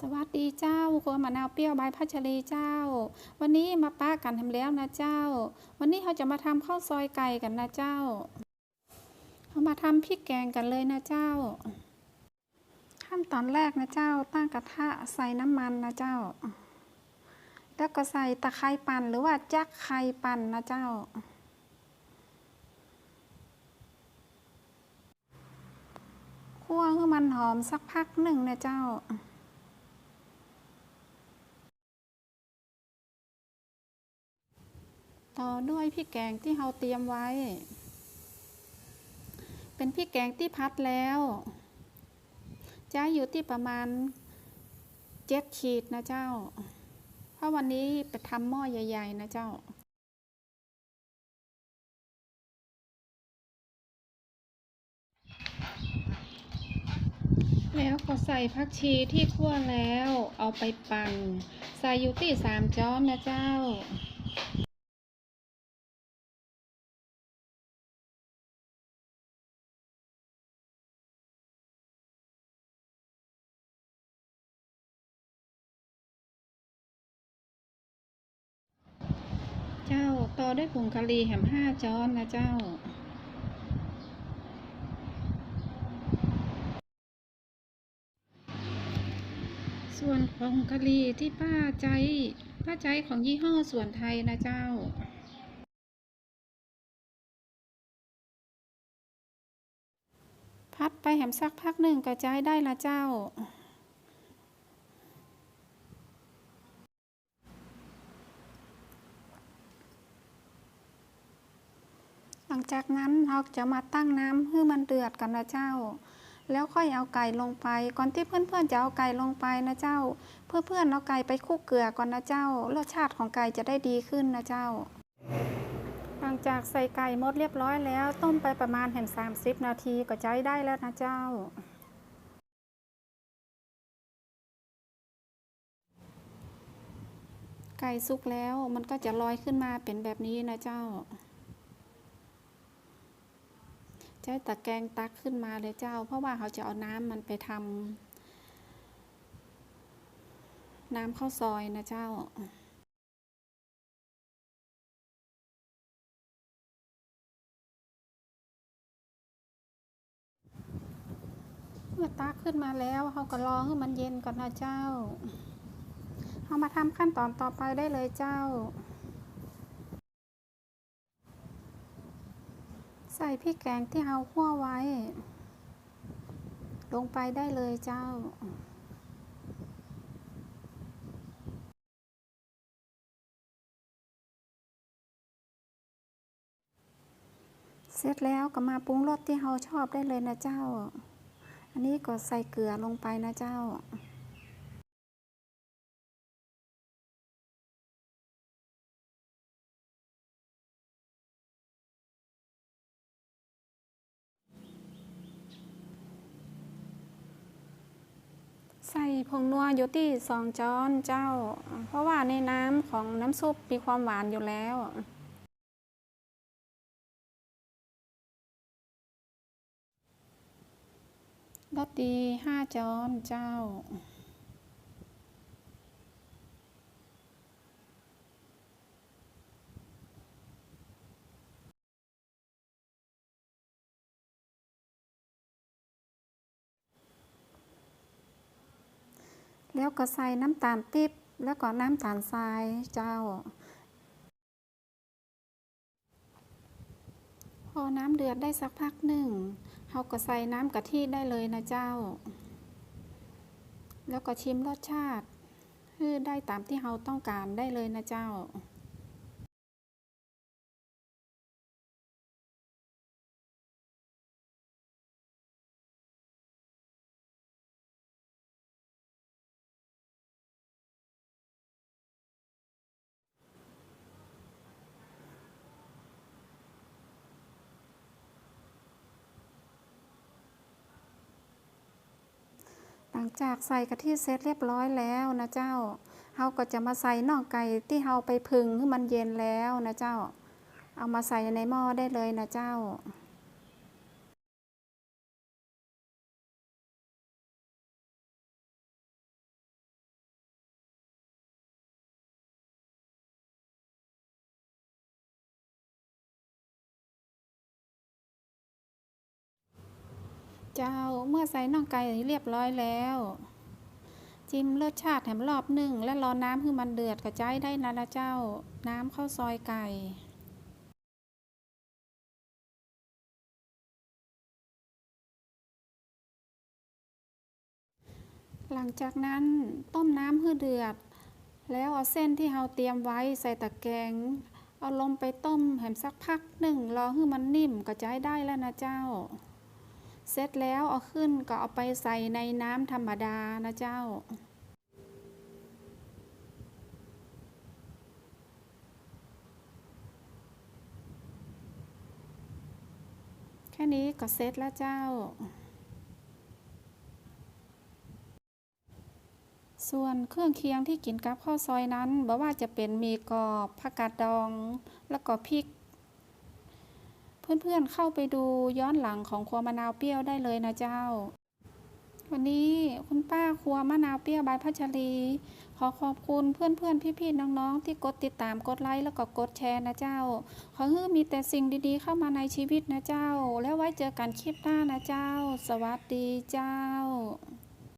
สวัสดีเจ้าครัวมะนาวเปรี้ยวใบพัชรีเจ้า วันนี้มาป้ากันทำแล้วนะเจ้า วันนี้เราจะมาทำข้าวซอยไก่กันนะเจ้าเรามาทำพริกแกงกันเลยนะเจ้า ขั้นตอนแรกนะเจ้า ตั้งกระทะใส่น้ำมันนะเจ้า แล้วก็ใส่ตะไคร้ปั่นหรือว่าจักไข่ปั่นนะเจ้า คั่วให้มันหอมสักพักหนึ่งนะเจ้า อด้วยพริกแกงที่เราเตรียมไว้ เป็นพริกแกงที่พัดแล้วจะอยู่ที่ประมาณเจ็ดขีดนะเจ้า เพราะวันนี้ไปทำหม้อใหญ่ ๆ นะเจ้าแล้วก็ใส่ผักชีที่คั่วแล้วเอาไปปั่น ใส่อยู่ที่สามจ้อนนะเจ้า เจ้าต่อด้วยผงกะหรี่แหมห้าจ้อนนะเจ้า ส่วนผงกะหรี่ที่ป้าใจ ป้าใจของยี่ห้อส่วนไทยนะเจ้าพัดไปแหมสักพักหนึ่งก็ใจได้ละเจ้า หลัง จากนั้นเราจะมาตั้งน้ำให้มันเดือดกันนะเจ้า แล้วค่อยเอาไก่ลงไป ก่อนที่เพื่อนๆจะเอาไก่ลงไปนะเจ้า เพื่อนๆเอาไก่ไปคลุกเกลือก่อนนะเจ้า รสชาติของไก่จะได้ดีขึ้นนะเจ้า หลังจากใส่ไก่หมดเรียบร้อยแล้ว ต้มไปประมาณเห็น30 นาทีก็ใช้ได้แล้วนะเจ้าไก่สุกแล้วมันก็จะลอยขึ้นมาเป็นแบบนี้นะเจ้า ใช้ตะแกรงตักขึ้นมาเลยเจ้า เพราะว่าเขาจะเอาน้ำมันไปทำน้ำข้าวซอยนะเจ้าเมื่อตักขึ้นมาแล้วเขาก็รอให้มันเย็นก่อนนะเจ้า เอามาทำขั้นตอนต่อไปได้เลยเจ้า ส่พริกแกงที่เราคั่วไว้ ลงไปได้เลยเจ้า เสร็จแล้วก็มาปรุงรสที่เราชอบได้เลยนะเจ้า อันนี้ก็ใส่เกลือลงไปนะเจ้า ผงนัวอยู่ที่สองช้อนเจ้า เพราะว่าในน้ำของน้ำซุปมีความหวานอยู่แล้วรสดีห้าช้อนเจ้า แล้วก็ใส่น้ำตาลติ๊บแล้วก็น้ำตาลทรายเจ้า พอน้ำเดือดได้สักพักหนึ่งเราก็ใส่น้ำกะทิได้เลยนะเจ้า แล้วก็ชิมรสชาติคือได้ตามที่เราต้องการได้เลยนะเจ้า ลังจากใส่กะทิเสร็จเรียบร้อยแล้วนะเจ้าเฮาก็จะมาใส่น่องไก่ที่เฮาไปพึงให้มันเย็นแล้วนะเจ้า เอามาใส่ในหม้อได้เลยนะเจ้า เจ้าเมื่อใส่น่องไก่เรียบร้อยแล้ว จิ้มรสชาติแถมรอบหนึ่งและรอน้ำให้มันเดือดกระจายได้นะนะเจ้า น้ำข้าวซอยไก่หลังจากนั้นต้มน้ำให้เดือด แล้วเอาเส้นที่เราเตรียมไว้ใส่ตะแกรงเอาลงไปต้มแหมสักพักหนึ่งรอให้มันนิ่มก็จะให้ได้แล้วนะเจ้า เสร็จแล้วเอาขึ้นก็เอาไปใส่ในน้ำธรรมดานะเจ้า แค่นี้ก็เสร็จแล้วเจ้า ส่วนเครื่องเคียงที่กินกับข้าวซอยนั้นบอกว่าจะเป็นมีกรอบผักกาดดอง แล้วก็พริก เพื่อนๆเข้าไปดูย้อนหลังของครัวมะนาวเปรี้ยวได้เลยนะเจ้า วันนี้คุณป้าครัวมะนาวเปรี้ยวบายพัชรี ขอขอบคุณเพื่อนๆพี่ๆน้องๆ ที่กดติดตามกดไลค์แล้วก็กดแชร์นะเจ้า ขอให้มีแต่สิ่งดีๆเข้ามาในชีวิตนะเจ้า แล้วไว้เจอกันคลิปหน้านะเจ้า สวัสดีเจ้า